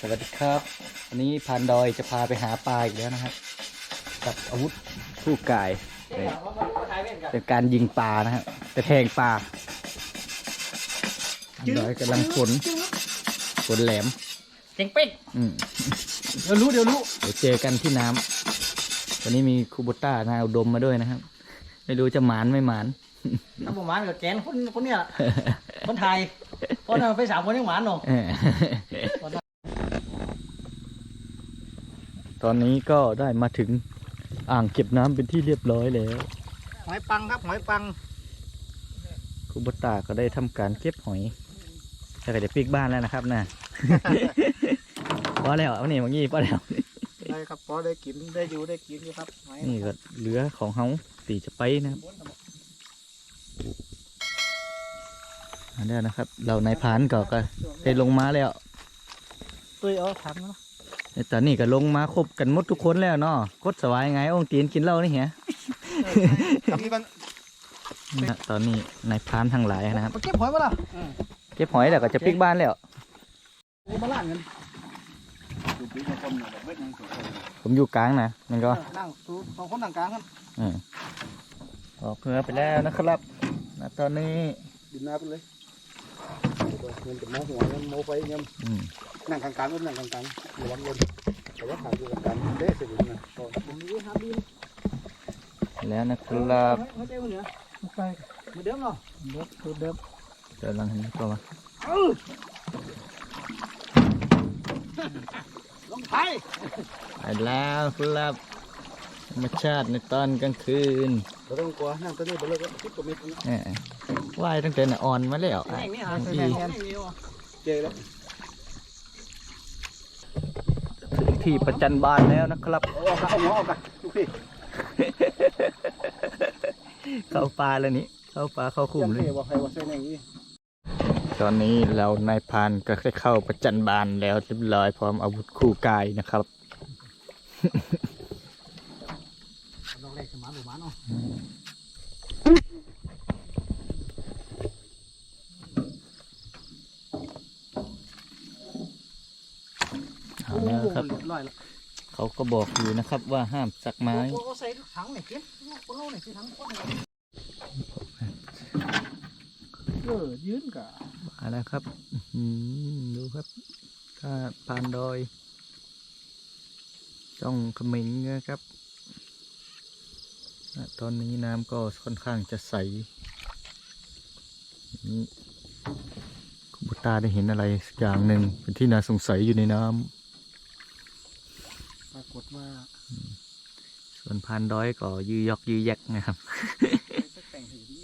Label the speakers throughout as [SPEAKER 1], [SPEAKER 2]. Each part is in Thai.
[SPEAKER 1] สวัสดีครับ วันนี้พานดอยจะพาไปหาปลาอีกแล้วนะครับกับอาวุธคู่กาย เป็นการยิงปลานะครับจะแทงปลาพานดอยกำลังฝนฝนแหลม
[SPEAKER 2] เจ๋งเป็ด
[SPEAKER 1] อืม
[SPEAKER 2] เดี๋ยวรู้เดี๋ยวรู้
[SPEAKER 1] เดี๋ยวเจอกันที่น้ำวันนี้มีคูโบต้านาอุดมมาด้วยนะครับ ไม่รู้จะหมานไม่หมาน
[SPEAKER 2] ถ้าผมหมานกับแกนคนคนเนี้ยล่ะคนไทยคนนั้นไปสามคนยังหมานเนาะ
[SPEAKER 1] เอ ตอนนี้ก็ได้มาถึงอ่างเก็บน้ำเป็นที่เรียบร้อยแล้ว
[SPEAKER 2] หอยปังครับหอยปัง
[SPEAKER 1] คูโบต้าก็ได้ทำการเก็บหอยแต่ก็จะปิกบ้านแล้วนะครับนะพอแล้วเอานี่เมื่อกี้พอแล้ว
[SPEAKER 2] ได้ครับพอได้กินได้อยู่ได้กินอยู่ครับหอย
[SPEAKER 1] นี่ก็เหลือของเฮาตีจะไปนะครับอันนี้นะครับ เรานายพรานก็ก็ได้ลงมาแล้ว
[SPEAKER 2] ตุ้ยเอาถังเนาะ
[SPEAKER 1] แต่ตอนนี้ก็ลงมาครบกันหมดทุกคนแล้วเนาะกดสวายไงองค์ตีนกินเหล้านี่เหี้ย
[SPEAKER 2] ทำนี่มัน
[SPEAKER 1] นะตอนนี้นายพรานทั้งหลายนะครับ
[SPEAKER 2] มาเก็บหอยมาล่ะ
[SPEAKER 1] เก็บหอยแล้วก็จะปิกบ้านแล้ว
[SPEAKER 2] โอ้มาล่างเงิน
[SPEAKER 1] ผมอยู่กลางนะมันก็
[SPEAKER 2] นั่งตูสองคนนั่งกลางกัน
[SPEAKER 1] อืมออกเรือไปแล้วนะครับณตอนนี้
[SPEAKER 2] ดินน้ำไปเลย เงินจะโมหัวเงินโมไฟเงิน
[SPEAKER 1] อืม
[SPEAKER 2] นั่งกลางกลางก็นั่งกลางกลางระวังลมแต่ว่าขาอยู่กลางกลางเด้เสียนะก็ผมมีห้าดิน
[SPEAKER 1] แล้วนะครับ
[SPEAKER 2] ไม่ใช่เหนือไปเหมือนเดิมเนาะเดิมสูตรเดิม
[SPEAKER 1] เดี๋ยวลองเห็นตัวมา
[SPEAKER 2] ลงไทย
[SPEAKER 1] ไปแล้วครับธรรมชาติในตอนกลางคืน
[SPEAKER 2] เราต้องกลัวนั่งตัวนี้ไปเลยก็คิดตัวเม็ดนะ
[SPEAKER 1] เออว่ายตั้งแต่น่ะอ่อนมาแล้ว
[SPEAKER 2] แม่งนี่ฮะ
[SPEAKER 1] อี
[SPEAKER 2] แม่งนี่เจแล้ว
[SPEAKER 1] ถึงที่ประจันบานแล้วนะครับ
[SPEAKER 2] เอาเอาหัวออกกันทุกพี่
[SPEAKER 1] เข้าปลาแล้วนี่เข้าปลาเข้าคุ้มเลย
[SPEAKER 2] ว่าใครว่าเส้นอย่างนี้
[SPEAKER 1] ตอนนี้เรานายพรานก็ได้เข้าประจันบานแล้วเรียบร้อยพร้อมอาวุธคู่กายนะครับ
[SPEAKER 2] ดอกแรกสมานหมู่บ้านเนาะ
[SPEAKER 1] เอาแล้วค รับ
[SPEAKER 2] ร้อยละ
[SPEAKER 1] เขาก็บอกอยู่นะครับว่าห้ามสักไม้
[SPEAKER 2] โอ้ใส่ถังไหนเก็บคนเราไหนคือถังคนเออยืนกะ
[SPEAKER 1] มาแล้วครับอื้อหือดูครับถ้าพานดอยต้องเขมิงนะครับณตอนนี้น้ำก็ค่อนข้างจะใสนี่คุณบุตาได้เห็นอะไรสักอย่างหนึ่งเป็นที่น่าสงสัยอยู่ในน้ำ
[SPEAKER 2] ปรากฏว่า
[SPEAKER 1] ส่วนพานดอยก็ยืยอกยือแยกนะครับ
[SPEAKER 2] สักแต่งสีดี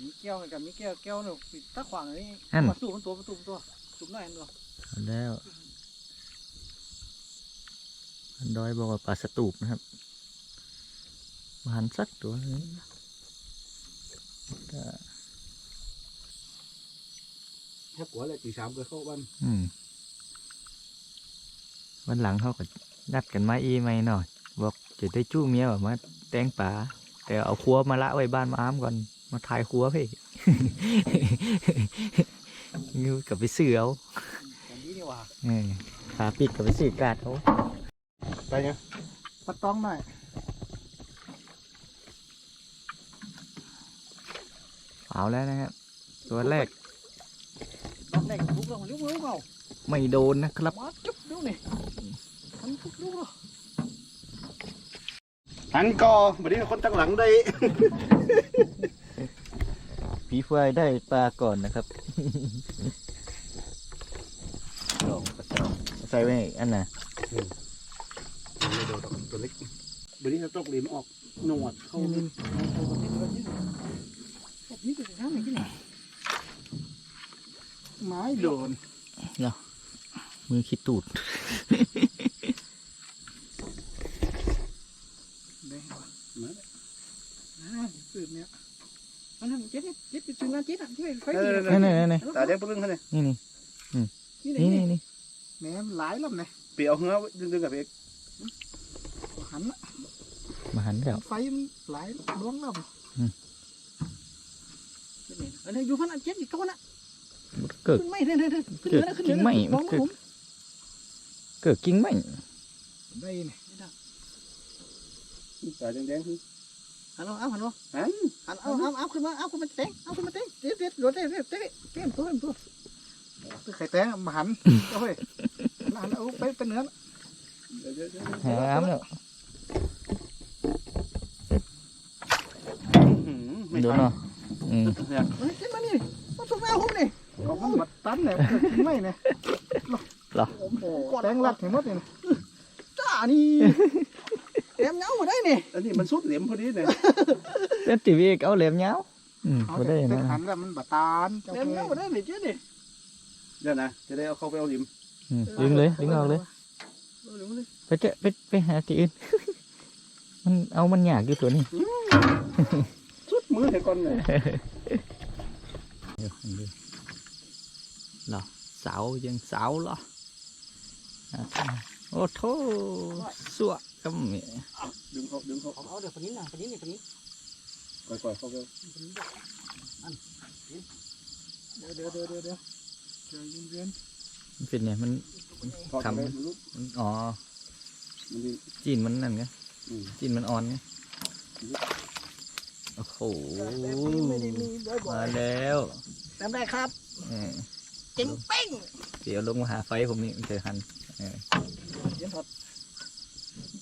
[SPEAKER 2] มีแก้วกับมีแก้วแก้วเนี่ยปิดตาขวางนี่
[SPEAKER 1] นั่น
[SPEAKER 2] มาสู้มันตัวมันตัวมันตัวจุ่มหน่อยตัว
[SPEAKER 1] เอาแล้วพานดอยบอกว่าปลาสตูปนะครับบานสักตัวหนึ่งก็
[SPEAKER 2] ถ้ากัวเลยตีสามก็เข้าบ้าน
[SPEAKER 1] อืม วันหลังเขาก็นัดกันมาอีไหมหน่อยบอกจะได้จู้เมียแบบมาแตงป่าแต่เอาครัวมาละไว้บ้านมาอ้ามก่อนมาถ่ายครัวพี่งูกับไปเสือเอา
[SPEAKER 2] แบบนี้นี่ว่า
[SPEAKER 1] เออขาปิดกับไปสือกาดเขา
[SPEAKER 2] ไปไงปัดตองหน่อย
[SPEAKER 1] เอาแล้วนะครับตัวแรก
[SPEAKER 2] ตอนแรกลุกลงลุกลุกเอา
[SPEAKER 1] ไม่โดนนะครับ
[SPEAKER 2] มาจุ๊บดูนี่มันลุกลุก
[SPEAKER 3] หันกอบัดนี้คนตั้งหลังได้
[SPEAKER 1] ผีเฟือยได้ปลาก่อนนะครับลองกระจอกใส่ไว้อันน่ะ
[SPEAKER 3] ไม่โดนตัวเล็กบัดนี้เราตกเหรียญออกหนวดเข้า
[SPEAKER 2] นี่นี่ตัวช้างไหนที่ไหน
[SPEAKER 3] ไม้โดน
[SPEAKER 1] มือขี้ตูด
[SPEAKER 2] ได้ มาอ่าสืบเนี่ยมันทำเจ็ดเจ็ดจุดนั้นเจ็ดอะที่ไฟ
[SPEAKER 1] นี่นี่นี่
[SPEAKER 3] ตาแดงปลึ้งเขาเนี่ย
[SPEAKER 1] นี่นี่
[SPEAKER 2] นี่
[SPEAKER 1] นี่
[SPEAKER 2] นี่
[SPEAKER 1] นี่นี่
[SPEAKER 2] แหมหลายลำเนี่ย
[SPEAKER 3] เปียวเหือดึงๆกับเอก
[SPEAKER 2] หัน
[SPEAKER 1] มาหันแล้ว
[SPEAKER 2] ไฟมันหลายดวงล
[SPEAKER 1] อืมำ
[SPEAKER 2] อันนี้อยู่พันอันเจ็ดอีกตัวนะ
[SPEAKER 1] เกิด
[SPEAKER 2] ขึ้นไม่เด้อเด้อขึ้นเหนือขึ้นเหนือมองผม
[SPEAKER 1] เกิดกิ้งไหม
[SPEAKER 2] ได้นี่
[SPEAKER 3] สายแดงๆคือ
[SPEAKER 2] หันเอาเอาหันเอา
[SPEAKER 3] หัน
[SPEAKER 2] หันเอาเอาเอาขึ้นมาเอาขึ้นมาเต้งเอาขึ้นมาเต้งเด็ดเด็ดโดดเด็ดเด็ดเต้งเต้งตัวเต้งตัวคือไข่แตงมาหันเอาเฮ้ยหันเอาไปเป็นเนื้อ
[SPEAKER 3] เดี๋ยวเดี๋ยวเดี๋ยว
[SPEAKER 1] หาน้ำแล้ว
[SPEAKER 3] อื้อหือไม่
[SPEAKER 1] ดู
[SPEAKER 3] ทัน
[SPEAKER 1] เนาะอืม
[SPEAKER 3] เนี่ย
[SPEAKER 2] เฮ้ยขึ้นมานี่มาถูกแมวหุ้มนี่ของมันบัดตันเนี่ยไม่เนี่ย
[SPEAKER 1] เหรอ
[SPEAKER 2] โอ้โหแตงรัดเห็นหมดเลยจ้านี่เต็มเงาหมดได้นี่
[SPEAKER 3] อันนี้มันสุดเหลี่ยมพอดีเนี่ย
[SPEAKER 1] เป็นทีวีเอาเหลี่ยมยาวอืม
[SPEAKER 2] เอา
[SPEAKER 1] บ่ได้
[SPEAKER 2] แต่
[SPEAKER 1] นะ
[SPEAKER 2] หันแล้วมันบัดตานเต็มเงาหมดได้นี่เจ้านี่
[SPEAKER 3] เดี๋ยวนะจะได้เอาเข้าไปเอาหลิม
[SPEAKER 1] อืมดึงเลยดึงออกเลย
[SPEAKER 2] ดึงเลย
[SPEAKER 1] ไปเจอะไปไปหาที่อื่นมันเอามันยากอยู่ตัวนี้
[SPEAKER 3] สุดมือเดี๋ยวก่อนเลย
[SPEAKER 1] เหรอเสายังเสาเหรออะ โอ้โถสัวก็มี
[SPEAKER 3] ดึงเขาดึงเขา
[SPEAKER 2] เอาเอาเดี๋ยวปนี้นะปนี้นี่ปนี้
[SPEAKER 3] ปล่อยปล่อยเขาไป
[SPEAKER 2] เดี๋ยวเดี๋ยวเดี๋ยวเดี๋ยวเดี๋ยวเดี๋ยวเย็นเย็น
[SPEAKER 1] มันเป็นเนี่ยมัน
[SPEAKER 3] ถอด
[SPEAKER 1] ทำ
[SPEAKER 3] ไปมันลุก
[SPEAKER 1] มันอ๋อ
[SPEAKER 3] มันดี
[SPEAKER 1] จีนมันนั่นไง
[SPEAKER 3] อืม
[SPEAKER 1] จีนมันอ่อนไงโอ้โห
[SPEAKER 2] แบบนี้ไม่ได้มีบ่อย
[SPEAKER 1] มาแล้ว
[SPEAKER 2] ๆจำได้ครับ
[SPEAKER 1] เออ
[SPEAKER 2] เจ๋งเป้ง
[SPEAKER 1] เดี๋ยวลงมาหาไฟผมนี่มันเจอหัน
[SPEAKER 2] เดี๋ยวถอด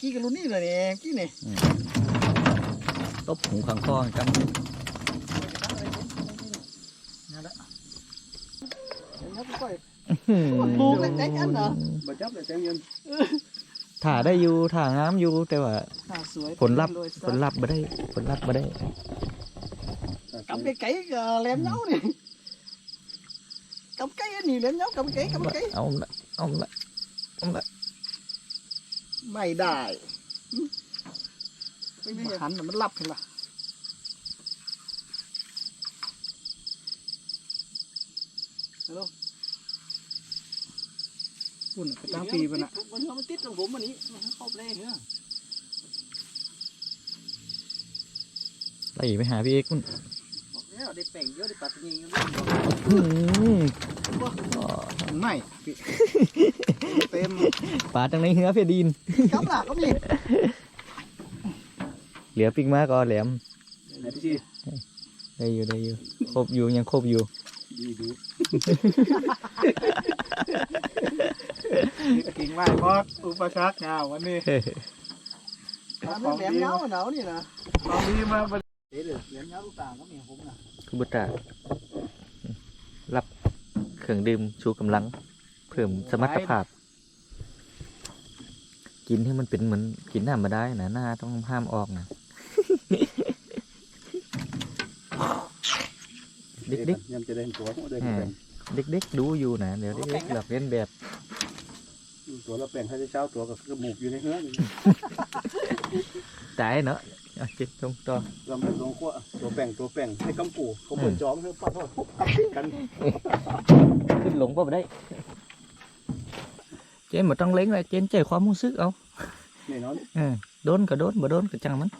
[SPEAKER 2] กี้กับรุ่นนี่เลยเนี่ยกี้นี่
[SPEAKER 1] ตบหูขังคอกัน
[SPEAKER 2] นั่นแหละเห็นครับก้อย
[SPEAKER 1] อืม
[SPEAKER 2] ลูกเล็กๆอันเหรอ
[SPEAKER 3] บาจับเลยแตงเย็น
[SPEAKER 1] ถ่าได้อยู่ถ่างามอยู่แต่ว่า
[SPEAKER 2] อ่าสวย
[SPEAKER 1] ผลลัพธ์ผลลัพธ์ไม่ได้ผลลัพธ์ไม่ได้
[SPEAKER 2] cầm cái cấy uh, lém nhau này cầm cái gì lém nhau cầm cái cầm cái
[SPEAKER 1] เอาละเอาละเอาละ
[SPEAKER 2] mày đại hắn là nó lắp thì là hello buồn cái trang pì bên ạ
[SPEAKER 4] Mình không tiết trong vốn mà ní, nó không lên nữa.
[SPEAKER 1] ไล่ไปหาพี่เอกมัน
[SPEAKER 4] Thế là đi bèn vô đi bật nhìn nó
[SPEAKER 1] อื ม
[SPEAKER 2] này tem
[SPEAKER 1] ปลาจังในเหือเพียดิน
[SPEAKER 2] cắm là có gì
[SPEAKER 1] เหลือปิกมาก็แหลม
[SPEAKER 3] ไหนพี่ชี
[SPEAKER 1] ได้อยู่ได้อยู่ครบอยู่ยังครบอยู่
[SPEAKER 3] ดีดู
[SPEAKER 2] กิ่งไม้พอดอุปสรรคเงาวันนี้
[SPEAKER 4] nó lém nhau mà nấu đi nè.
[SPEAKER 2] เอาดีมาบัด
[SPEAKER 4] Để được lém nhau lúc nào có miệng cũng nè.
[SPEAKER 1] คือบุตรรับเค รื่องดื่มชูกำลัง เพิ่มสมรรถภาพ กินให้มันเป็นเหมือนกินน้ำมาได้นะหน้าต้องห้ามออกนะเด็ก
[SPEAKER 3] ยำจะได้ตัวหัวได้
[SPEAKER 1] ๆเด็กๆดูอยู่นะเดี๋ยวเด็กๆหลับเล่นแบบ
[SPEAKER 3] ตัวละแบ่งให้เช้าตัวก็คือหมูกอยู่ในเฮือน
[SPEAKER 1] ตายเนาะ เอาจิตตรงต่อ
[SPEAKER 3] เราไม่ลงขั้วตัวแบ่งตัวแบ่งให้กำปูเขาเปิดจอมให้ปัดทอดปุ๊บอัพขึ้นกัน
[SPEAKER 1] ขึ้นหลงก็ไม่ได้เจนบ่ต้องเล้งเลยเจนใจความรู้สึกเอา
[SPEAKER 3] นี่เนาะ
[SPEAKER 1] เออโดนก็โดนบ่โดนก็จังมัน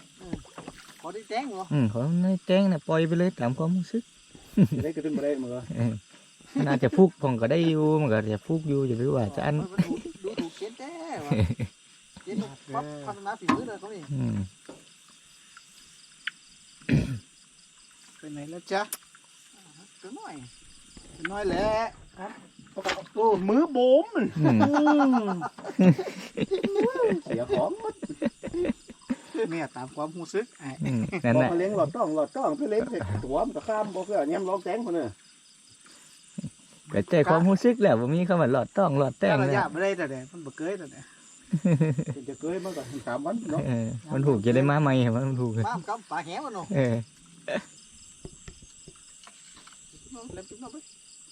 [SPEAKER 4] Có đi tén không?
[SPEAKER 1] อืมขอในแจ้งนะปล่อยไปเลยตามความรู้สึก
[SPEAKER 3] จะได้กระตุ้นมาได้มือ
[SPEAKER 1] เออมันอาจจะฟุกผมก็ได้อยู่มันก็จะฟุกอยู่อย่าหรือว่าจะอัน
[SPEAKER 4] Đủ, đủ đủ chết thế mà. Chết nó bắp phát ná phỉ nữa rồi có gì.
[SPEAKER 1] อืม
[SPEAKER 2] ไปไหนแล้วจ๊ะ
[SPEAKER 4] Cứ nói.
[SPEAKER 2] น้อยแหละ
[SPEAKER 3] โอ้มือโบม
[SPEAKER 1] อืม
[SPEAKER 3] เสียของ
[SPEAKER 2] เนี่ยตามความรู้สึกไอ้
[SPEAKER 1] อืมนั่น
[SPEAKER 3] พอ
[SPEAKER 1] แหละ
[SPEAKER 3] มาเลี้ยงหลอดต้องหลอดต้องไปเลี้ยงเสร็จตัวมันก็ข้ามบอกว่าแง้มร้องแตงคนน่ะ
[SPEAKER 1] ก็ใจความรู้สึกแหละว่ามีคำว่าหลอดต้องหลอดแต่
[SPEAKER 2] แต่
[SPEAKER 1] ง
[SPEAKER 2] ระ
[SPEAKER 1] นะ
[SPEAKER 2] ยะไม่ได้แต่เด็มันบ่เกยแต่เด็
[SPEAKER 3] จะเกยมันก็สามวันเนาะ
[SPEAKER 1] เออมันถูกจะได้มาใหม่เหรอมันถูก
[SPEAKER 4] Bám cắm phá hé mà nó.
[SPEAKER 1] เออ
[SPEAKER 4] Nó lém chúng nó biết.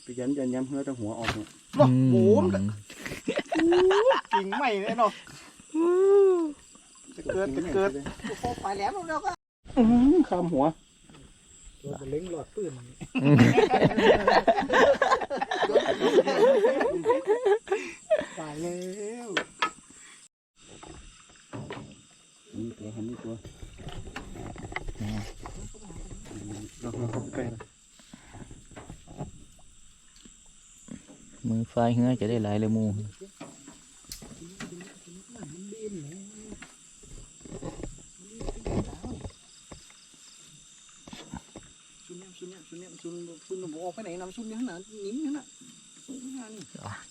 [SPEAKER 3] ไปยันยันย้ำเฮือตั้งหัวออกเนี่ย
[SPEAKER 2] โอ้โห
[SPEAKER 1] อืม
[SPEAKER 2] กิ่งไม่แน่นอนจะเกิดจะเกิด
[SPEAKER 4] Cô phô phải lém đâu đâu có.
[SPEAKER 3] ข้ามหัว
[SPEAKER 2] เราเล็งหลอดปืนตายแล้ว
[SPEAKER 3] นี่ตัวหันนี่ตัวเราเราเข้าไปใกล้
[SPEAKER 1] มือไฟเงื้อจะได้หลายเลยมู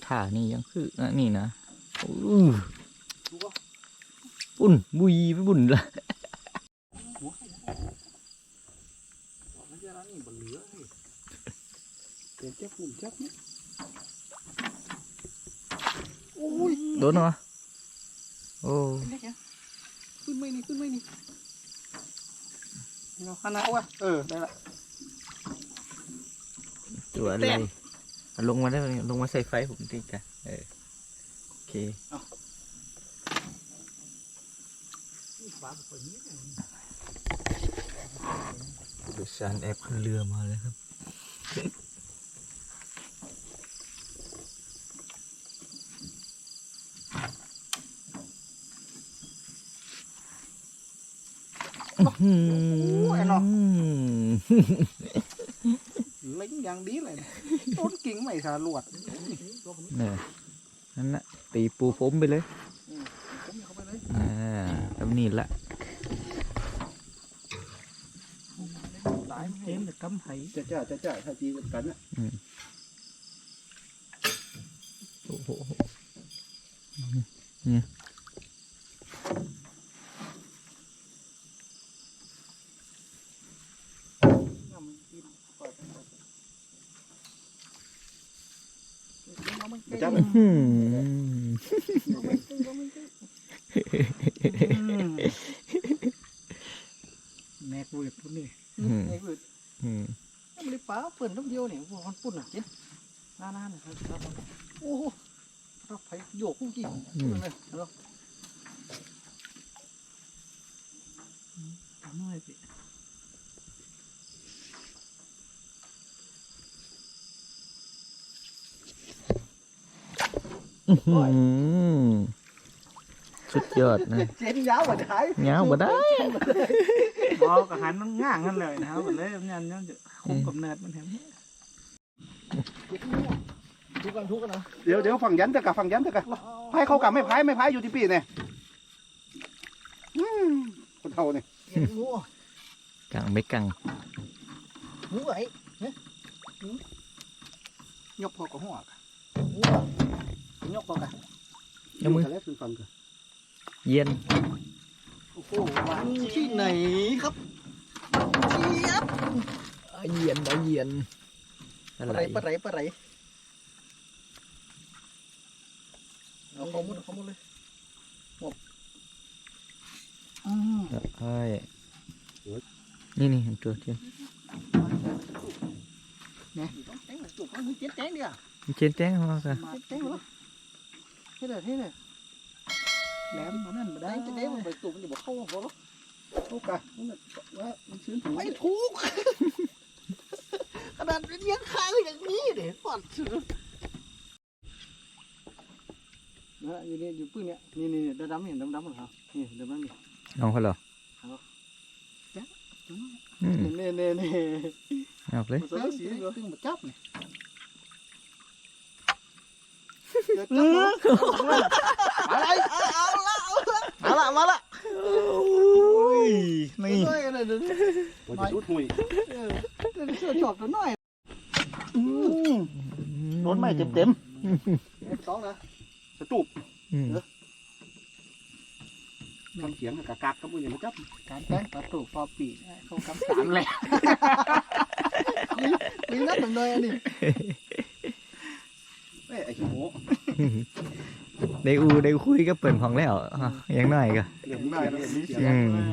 [SPEAKER 1] ท่านี่ยังคือนะนี่นะปุ่นบุยไปบุ่นละ
[SPEAKER 4] เจ็บเจ็บปุ่นเจ็บเนี่ย อ้ย
[SPEAKER 1] โดนเหรอโอ้
[SPEAKER 4] เป็นไงแกขึ้นไม่นี่ขึ้นไม่นี่เอาขนาดวะเออได้ละ
[SPEAKER 1] ตัวอะไรเอาลงมาได้ไหมลงมาใส่ไฟผมตีกันเออโอเค
[SPEAKER 4] ฟ้าเปิดนี้
[SPEAKER 1] ดูซานแอบขึ้นเรือมาแล้วครับ
[SPEAKER 4] โอ้ยเนาะเล็งอย่างดีเลยต้นกิ่งไม่สาลวด
[SPEAKER 1] เนี่ยนั่นแหละตีปูผมไปเลย
[SPEAKER 4] ผมเข้าไปเลย
[SPEAKER 1] อ่าแล้วนี่ละ
[SPEAKER 4] ตายเต็มแต่กำไห้
[SPEAKER 3] จะจ้าจะจ้าถ้าจีกันน่ะ
[SPEAKER 1] โอ้โห
[SPEAKER 3] จะจ้า
[SPEAKER 1] อืม
[SPEAKER 4] แม่กูเด็กปุ่นนี่
[SPEAKER 1] อืม
[SPEAKER 4] แม่กู
[SPEAKER 1] อืม
[SPEAKER 4] ไม่ได้ป้าเปิดน้ำเดียวเนี่ยพวกมันปุ่นอะเจ็ดนานๆนะ ครับโอ้โหรับไผ่โยกกุ้งกี่เลยเนาะน้อยสิ
[SPEAKER 1] อื้อหือสุดยอดนะ
[SPEAKER 4] เจ็ดยาวกว่าท้าย
[SPEAKER 1] เงาบ่ได้
[SPEAKER 4] บอกกับหันมันง่างกันเลยนะครับเลยมันยันยันจะคุมกับเนิร์ดมันแถม ทุกกันทุกกันนะ
[SPEAKER 3] เดี๋ยวเดี๋ยวฝั่งยันตะกะฝั่งยันตะกะพายเขากลับไม่พายไม่พายอยู่ที่ปีเนี่ยอืมคนเท่าเนี่ย
[SPEAKER 4] งู
[SPEAKER 1] กังไม่กัง
[SPEAKER 4] งูไอ้
[SPEAKER 3] ยกพอกับหัวกะ
[SPEAKER 4] งูยกพอกัน
[SPEAKER 1] ยังมือ
[SPEAKER 3] ทะเลคือฟังกะ
[SPEAKER 1] เย็น
[SPEAKER 4] โอ้โหวันที่ไหนครับเจี๊ยบ
[SPEAKER 1] อะเย็นอะเย็นอะ
[SPEAKER 4] ปะ
[SPEAKER 1] ไร
[SPEAKER 4] ไรปะไรปะไร เอาข้อมูลข้อมูลเลยหมดอืม
[SPEAKER 1] ใช่นี่นี่ตัวเทียน
[SPEAKER 4] เนี่ยแจ้งจุกมันเจ็ดแจ้งดิอะ
[SPEAKER 1] เจนแจ้งมาค่ะ
[SPEAKER 4] เจ็ดแจ้งเหรอเท่เลยเท่เลยแหลมมันนั่นมาได้เจ็ดแจ้งมันไปจุกมันจะบอกเข้าหัวหรอ
[SPEAKER 3] ลูกกะนั่นน่ะว่ามันชื้นถู
[SPEAKER 4] ไม่ถูกขนาดเป็นเลี้ยงค้างอย่างนี้เด็กปัดนะอยู่นี่อยู่ปื้นเนี่ยนี่นี่ดำดำๆเห็นดำดำๆเหรอครับนี่ดำดำๆนี่
[SPEAKER 1] น้องเขาเหรอ
[SPEAKER 4] เอาจ๊ะ
[SPEAKER 1] อืม
[SPEAKER 4] เน่เน่เน่
[SPEAKER 1] เอาเลย
[SPEAKER 4] มาสสีเหรอตึงมาจับนี่อะไรเอาละมาละมาละนี่ด้วยกันเลยเดี๋ยวนี้
[SPEAKER 3] ว่าจะชุดหุย
[SPEAKER 4] เออเดี๋ยวนี้เชื่อจอบตัวน้อย
[SPEAKER 3] โดนไม่เต็มเต็ม
[SPEAKER 4] สองนะ
[SPEAKER 3] ๆ สตูบ
[SPEAKER 1] อืม
[SPEAKER 3] ทำเสียงกะกากกับมืออย่างมาจับ
[SPEAKER 4] การแต่งประตูฟอปีเขาคำสามแหละนี่นับหนึ่งเลยอันนี้
[SPEAKER 3] เอ้ยไอ้ขี้โม
[SPEAKER 1] ได้อูได้คุยกับเปิ่นของแล้วอะอยังน้อยก็
[SPEAKER 3] เหลืองได้แล้วนี่เสียง
[SPEAKER 1] อืม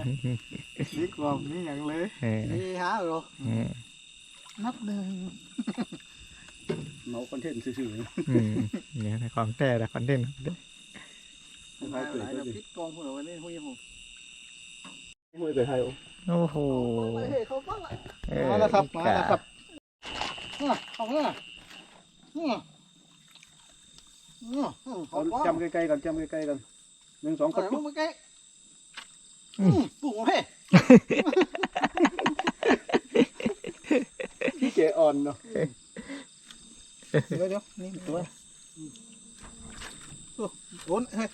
[SPEAKER 4] นี่กลมนี่อย่างเลย
[SPEAKER 1] เออ
[SPEAKER 4] นี่ฮะเหรอ
[SPEAKER 1] เออ
[SPEAKER 4] นับหนึ่ง
[SPEAKER 3] เมาคอนเทนต์ซื่อ
[SPEAKER 1] อืมเนี่ยในของแต่ละคอนเทนต์
[SPEAKER 3] ๆพายเปิด
[SPEAKER 4] หลาย
[SPEAKER 3] ก็
[SPEAKER 4] แล้ว
[SPEAKER 3] ดี
[SPEAKER 4] พิษกองพวกเราวันนี้หุ้ยผม
[SPEAKER 3] หุยเปิดไทยโอ้
[SPEAKER 1] โอ้โห
[SPEAKER 4] เฮ้ยเขาบ้างละ
[SPEAKER 1] เออ
[SPEAKER 3] มาแล้วครับมาแล้วครับ
[SPEAKER 4] เนี่ยเอาเนี่ยเนี่ยเนี่ย
[SPEAKER 3] เอาจำใกล้ๆกันจำใกล้ๆกันหนึ่งสองก
[SPEAKER 4] เอา
[SPEAKER 3] ด
[SPEAKER 4] ลู
[SPEAKER 3] ปุ๊
[SPEAKER 4] ก
[SPEAKER 3] บ
[SPEAKER 4] มาใกล้ปุ่งเฮ้ย
[SPEAKER 3] พี่เจอ่อนเนาะ
[SPEAKER 4] เดี๋ยวเดี๋ยวนี่ตัวโดนเฮ้ย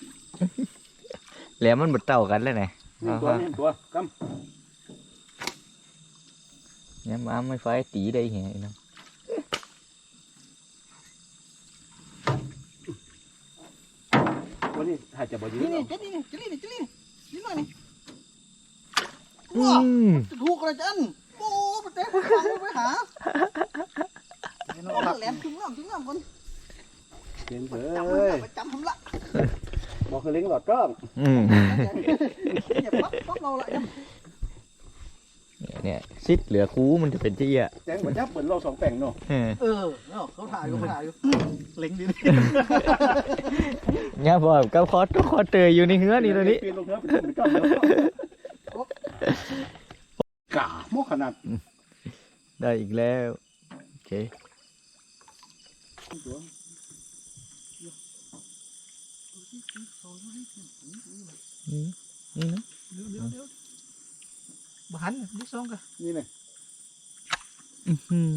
[SPEAKER 1] แล้วมันบดเต่ากันเลยไง
[SPEAKER 3] นี่ตัวนี่ตัวก
[SPEAKER 1] เนี่ยม้าไม่ไฟตีได้เหี้ยเนาะ
[SPEAKER 3] วันนี้หาจะบ่ยื
[SPEAKER 4] นี่
[SPEAKER 3] น
[SPEAKER 4] นี่เจ๊นี่นี่เจ๊นี่นี่เจ๊นี่นี่หน่อยนี่
[SPEAKER 1] อื
[SPEAKER 4] ว้ามจะถูกอะไรจันโอ้ไปเต้นฟังไปหา เอาแหลมถึงน้ำถึงน้ำคน
[SPEAKER 3] เห็นเผ
[SPEAKER 4] จำ
[SPEAKER 3] ย
[SPEAKER 4] มันละไปจำผมละ
[SPEAKER 3] บอกคือเล้งหลอดกล้อง
[SPEAKER 1] อืม
[SPEAKER 4] อย่าปั๊บปั๊บเราละยัง
[SPEAKER 1] เนี่ยซิดเหลือคูมันจะเป็นที่อะ
[SPEAKER 3] แจ้งบ่จับเหมือนเราสองแต่งเนาะ
[SPEAKER 1] เออ
[SPEAKER 4] เออเนาะเขาถ่ายอยู่เขาถ่ายอยู่เล็งดี
[SPEAKER 1] เนี่ยบอกกับคอสก็คอสเตยอยู่ในเฮือนี่ตอนนี้
[SPEAKER 3] ปีนลงเนื้อเป็นกล้องเนาะกาหมอขนาด
[SPEAKER 1] ได้อีกแล้ว โอเค อืมนี่นะ
[SPEAKER 4] เดี๋ยวเดี๋ยวเดี๋ยวบ้านนี่สองกัน
[SPEAKER 3] นี่เลย
[SPEAKER 1] อื้อหือ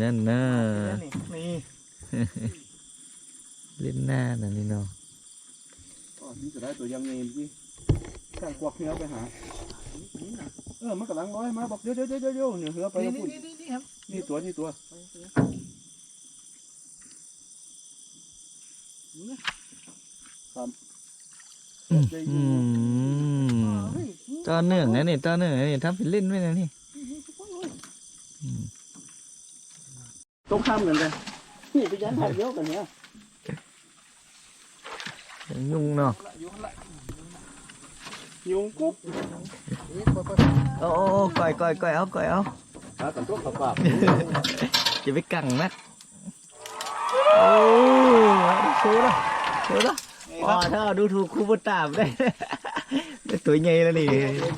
[SPEAKER 1] นั่นน่ะ
[SPEAKER 4] นี่
[SPEAKER 1] เล่นหน้าน่ะนี่เนาะ
[SPEAKER 3] อ๋อนี่จะได้ตัวยังเงินพี่ข้างกวักเนื้อไปหาเออมันกำลังร้อยมาบอกเดี๋ยวเดี๋ยวเดี๋ยวเดี๋ยวเนี่ยเหือไป
[SPEAKER 4] นี่
[SPEAKER 3] แล้ว
[SPEAKER 4] นี่
[SPEAKER 3] นี่
[SPEAKER 4] นี่ครับ
[SPEAKER 3] นี่ตัวนี่ตัว
[SPEAKER 1] อืมอืมต่อเนื่องนะนี่ต่อเนื่องนะนี่ทำเป็นเล่นไว้นะนี่อืม
[SPEAKER 3] ตรงข้ามกันเลยนี่ไปยันถ่ายเยอะกันเนี่ย
[SPEAKER 1] ยังยุ่งเนาะ
[SPEAKER 4] อยู่ข้างละ
[SPEAKER 3] ยุงกุ๊บ
[SPEAKER 4] นี่ปล่อยปล่อย
[SPEAKER 1] โอ้โอ้ก่อยก่อยก่อยเอาก่อยเอา
[SPEAKER 3] หากันตัวขับปาก
[SPEAKER 1] จะไปกังนักโอ้ โชว์ละโชว์ละอ๋อถ้าดูถูกครูบตามได้ได้ตัวใหญ่แล้วนี่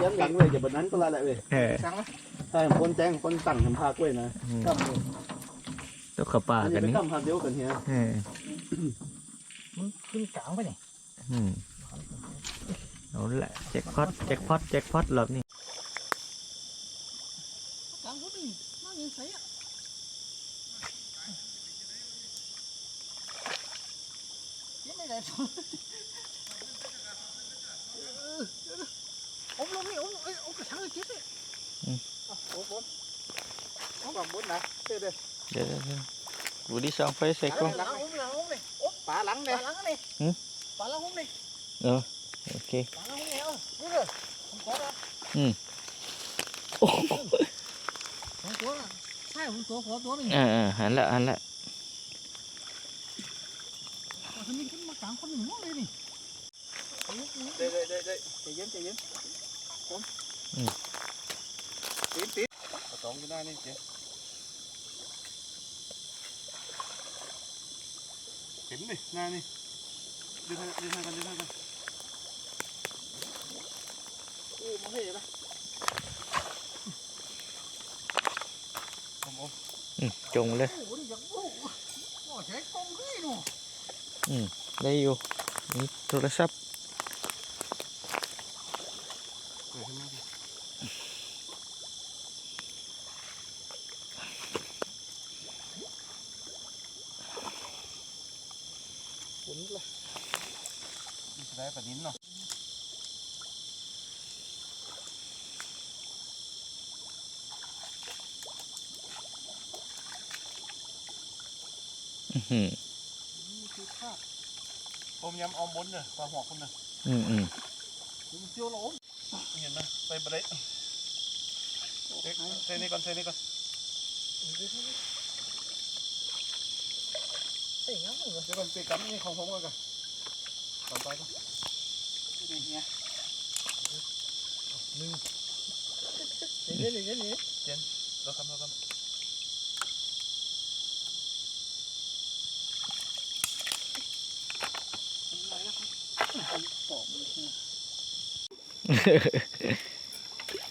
[SPEAKER 3] ยันหลังเลยอย่าแบบนั้นก็ละแหละเว้ย
[SPEAKER 1] เออ
[SPEAKER 4] สั่งไหม
[SPEAKER 3] ถ้าคนแจ้งคนตั้งทำพากล้วยนะ
[SPEAKER 1] อืม
[SPEAKER 3] ครับ
[SPEAKER 1] ตัวขับป่า
[SPEAKER 3] อัน
[SPEAKER 1] กั
[SPEAKER 3] นี้
[SPEAKER 1] น
[SPEAKER 3] ไป
[SPEAKER 1] นี่
[SPEAKER 3] ตั้งพากเดียวกันเฮีย
[SPEAKER 1] เออ
[SPEAKER 4] มันขึ้นกลางไปนี่
[SPEAKER 1] อืมเอาละแจ็คพอตแจ็คพอตแจ็คพอตรอบนี้
[SPEAKER 4] กลางพอดีนั่งยังใส่อะยังไม่ได้สองอมลงนี่อมเอ้ยอมกระชังเลยคิดเลยอะโอ้โหอมแบบบนนะเด้อเด้อ
[SPEAKER 1] เดี๋ยวเดี๋ยวเดี๋ยวบุรีสองไฟใส่กล้อง
[SPEAKER 4] หลังอมหลังอมเลยอมปลาหลังเลยปลาหลังนี่
[SPEAKER 1] หืม
[SPEAKER 4] ปลาหลังอมนี่
[SPEAKER 1] โอเค
[SPEAKER 4] ปลาหลังอมนี่เอานี่เลยผมขอละ
[SPEAKER 1] โอ้
[SPEAKER 4] สอง จะมีขึ้นมากลางคนหนึ่งมั่งเลยนี่
[SPEAKER 3] เด้เด้เด้เด้ใจเย็นใจเย็นผมตีน
[SPEAKER 1] ได้อยู่นี่โทรศัพท์
[SPEAKER 3] เปิดให้มันดิ
[SPEAKER 4] ฝนเลย
[SPEAKER 3] นี่จะได้ปลานิ้นเนาะ
[SPEAKER 1] อื้อหือ
[SPEAKER 4] นี่คือภาพ
[SPEAKER 3] ผมยำออมบน เนี่ยปลาหัวคุณเนี่ย
[SPEAKER 1] อืมอืม
[SPEAKER 4] มันเจียวหลง
[SPEAKER 3] เห็นไหมไปบะเละเอ๊ะเซนี่ก่อนเซนี่ก่อน
[SPEAKER 4] เอ้ยงั้นเหรอ
[SPEAKER 3] เดี๋ยวก่อนปีกันนี่ของผมก่อนกันต่อไปก่อนนี่เฮีย
[SPEAKER 4] เดี๋ยวเดี๋ยวเดี๋ยวเดี๋ยว
[SPEAKER 3] เราคำเราคำ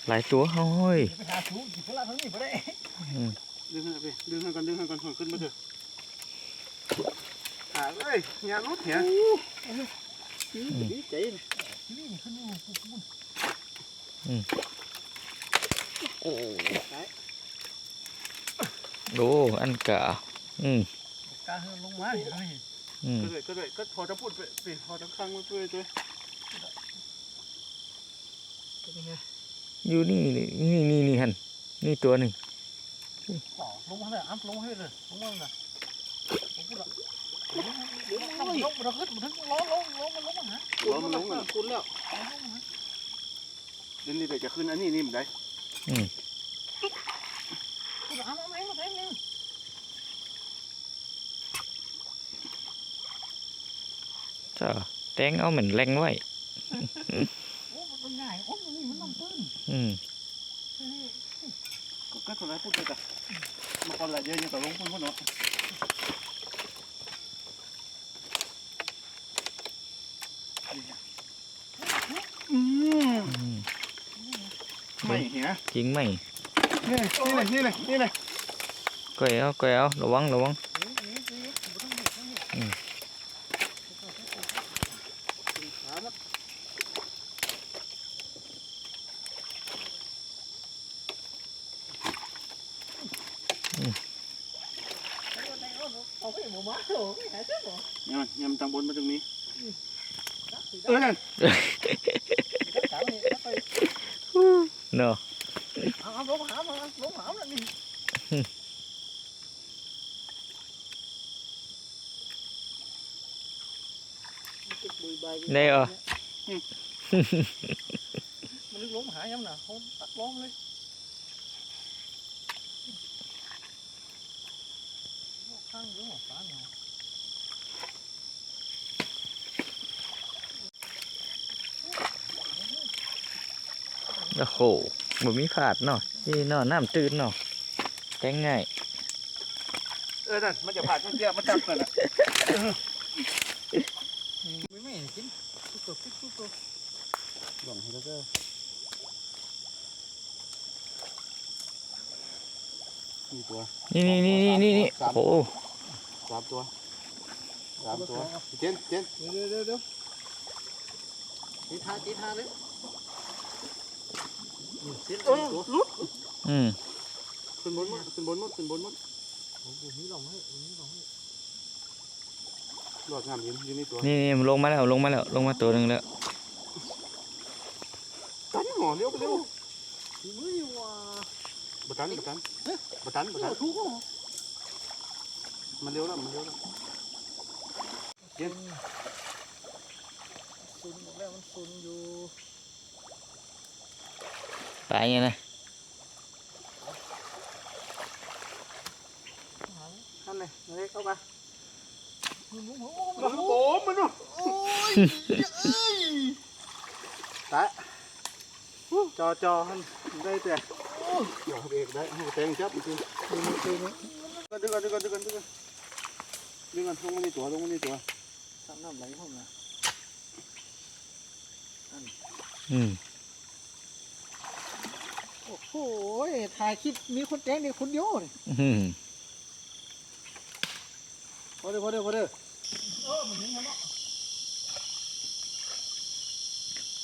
[SPEAKER 1] หลายตัวเฮ้ย
[SPEAKER 4] ไปหาชูจิบพลังทั้งนี้ไปได้
[SPEAKER 3] ดึงให้ไปดึงให้ก่อนดึงให้ก่อนขึ้นมาเถอะหาเลยเฮียรถเฮีย
[SPEAKER 4] ดีใจเลยนี่นี่ขึ้นนี่ปุ๊บปุ๊บ
[SPEAKER 1] โอ้อันกะอืม
[SPEAKER 4] กาเฮือลงมาเห็นไหม
[SPEAKER 1] อืม
[SPEAKER 3] ก็เลยก็เลยก็พอจะพูดไปสิพอจะค้างไว้ด้วยด้วย
[SPEAKER 4] เป็นยังไง
[SPEAKER 1] อยู่นี่นี่นี่นี่นี่ฮันนี่ตัวหนึ่ง
[SPEAKER 4] อ๋อลงมาเลยอ้ำลงให้เลยลงมาเลยลงพูดละลงลงลงเราขึ้นมันถึงล้อลงลงมันลงมาฮะ
[SPEAKER 3] ล้อมันลงอะ
[SPEAKER 4] คุณแล้ว
[SPEAKER 3] เดี๋ยวนี้เดี๋ยวจะขึ้นอันนี้นี่มันได้
[SPEAKER 4] คุณอ้ำอ้ำเองเองเอง
[SPEAKER 1] จ้าแตงเอาเหมือนแรงไว้
[SPEAKER 4] โอ้มันง่ายโอ้นี่มันน้ำตื้น
[SPEAKER 1] อืม
[SPEAKER 3] ก็ก็คนไรพูดไปกันมาคนละเยอะยังต่อลงพุ่นพุ่นเนาะอืม
[SPEAKER 1] อืม
[SPEAKER 3] ไม่เหี้ย
[SPEAKER 1] จริงไหม
[SPEAKER 3] นี่เลยนี่เลยนี่เลย
[SPEAKER 1] ก้อยเอาก้อยเอาระวังระวัง
[SPEAKER 4] เอาไปหมูม้าโถไม่หายเจ็บหรอ
[SPEAKER 3] เนี่ยมันเนี่ยมันทางบนมาตรงนี้เออนั่น
[SPEAKER 4] สาวนี่ไป
[SPEAKER 1] เนาะ
[SPEAKER 4] เอาเอาลงหามาลงหามานี่
[SPEAKER 1] ได้เหรอ
[SPEAKER 4] มันลึกลงหายังน่ะเขาตักล้อมเลยข้างหรือหัวฟ้าเนาะ
[SPEAKER 1] โอ้โหบ่มีผาดเนาะนี่เนาะน้ำตื้นเนาะแตงง่าย
[SPEAKER 3] เออนั่นมันจะผ่านมันเดียวมันจับกันอะ
[SPEAKER 4] ไม่ไม่กินตุ๊กตุ๊กตุ๊กตุ๊ก
[SPEAKER 3] หลงให้ แล้วก็นี่ตัว
[SPEAKER 1] นี่นี่นี่นี่นี่นี่โอ้โห
[SPEAKER 3] สามตัวสามตัวเจนเจน
[SPEAKER 4] เดี๋ยวเดี๋ยวเดี๋ยวตีทาตีทาเลยนี่เสียง
[SPEAKER 3] เออ
[SPEAKER 4] ตัว
[SPEAKER 3] ลุด
[SPEAKER 1] อืม
[SPEAKER 3] ขึ้นบนมดขึ้นบนมดขึ้นบนมด
[SPEAKER 4] โอ้โหมีหลงให้มีหลงให้
[SPEAKER 3] หลอดงามยืนยืนนี่ตัว
[SPEAKER 1] นี่นี่มันลงมาแล้วลงมาแล้วลงมาตัวหนึ่งแล้ว
[SPEAKER 3] ตันหอเลี้ยวไปเร็ว
[SPEAKER 4] มือว่า
[SPEAKER 3] บตันบตันบตันบตั
[SPEAKER 4] เรา
[SPEAKER 3] น
[SPEAKER 4] ทุกข์
[SPEAKER 3] มันเร็วแล้วมันเร็วแล้ว
[SPEAKER 4] ซุนบอกแล้วมันซุนอยู่
[SPEAKER 1] ไปไงนะ
[SPEAKER 3] นั่นเลยเล็กเข้ามา
[SPEAKER 4] มันรู้
[SPEAKER 3] มันโอ้มันเนาะ
[SPEAKER 4] โอ้ย
[SPEAKER 3] ตะ จอจอหันได้แต่เดี๋ยวเอกได้แตงจับจริง
[SPEAKER 4] ดูนี่ดูนี่
[SPEAKER 3] ดึงก่อนดึงก่อนดึงก่อนดึงก่อนดึงก่อนลงมาในตัวลงมาในตัว
[SPEAKER 4] ทำน้ำไหลเข้ามา
[SPEAKER 1] อืม
[SPEAKER 4] โอ้โหถ่ายคลิปมีคนแจ้งเด็กคนเดียวนี่
[SPEAKER 1] อืม
[SPEAKER 4] พอเด้อพอเด้อพอเด้อ
[SPEAKER 1] อะกล่องมาเลย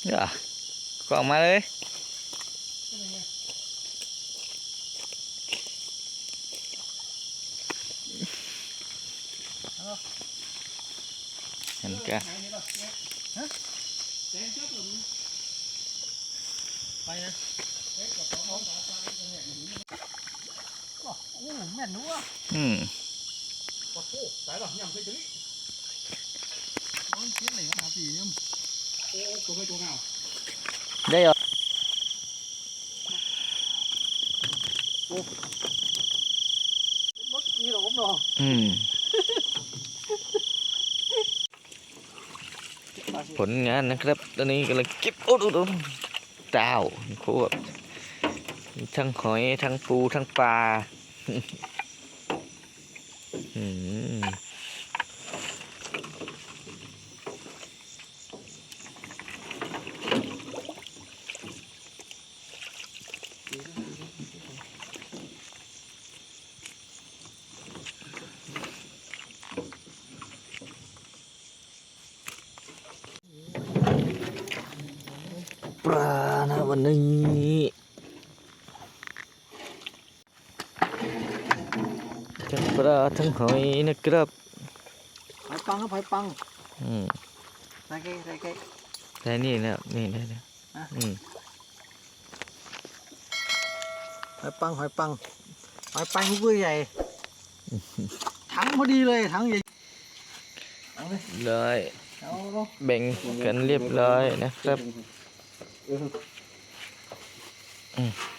[SPEAKER 1] เห็นกะ
[SPEAKER 4] ไปนะโอ้แม่นนัว
[SPEAKER 1] อืม
[SPEAKER 4] โอ้โหสาย หรอยำใส่ตัวนี้มันเสียไไม่
[SPEAKER 3] ตัวเงา
[SPEAKER 1] ได้เหรอ
[SPEAKER 4] รถมีหรอผมเนาะ
[SPEAKER 1] อืม ผลงานนะครับ ตอนนี้กำลังเก็บโอ้ดูดูดาวโคตรทั้งหอย ทั้งปู ทั้งปลา วันนี้ทั้งปลาทั้งหอยนะครับ
[SPEAKER 4] ไผ่ปังครับไผ่ปัง
[SPEAKER 1] อืม
[SPEAKER 4] ไรแก่ไรแก่
[SPEAKER 1] แต่นี่นะนี่ได้แล้ว
[SPEAKER 4] อะ
[SPEAKER 1] อืม
[SPEAKER 4] ไผ่อยปังหอยปังหอยปังกุ้ยใหญ่ถังพอดีเลยถังใหญ่
[SPEAKER 1] เลย
[SPEAKER 4] เอาเนาะ
[SPEAKER 1] แบ่งกันเรียบร้อยนะครับ Mm.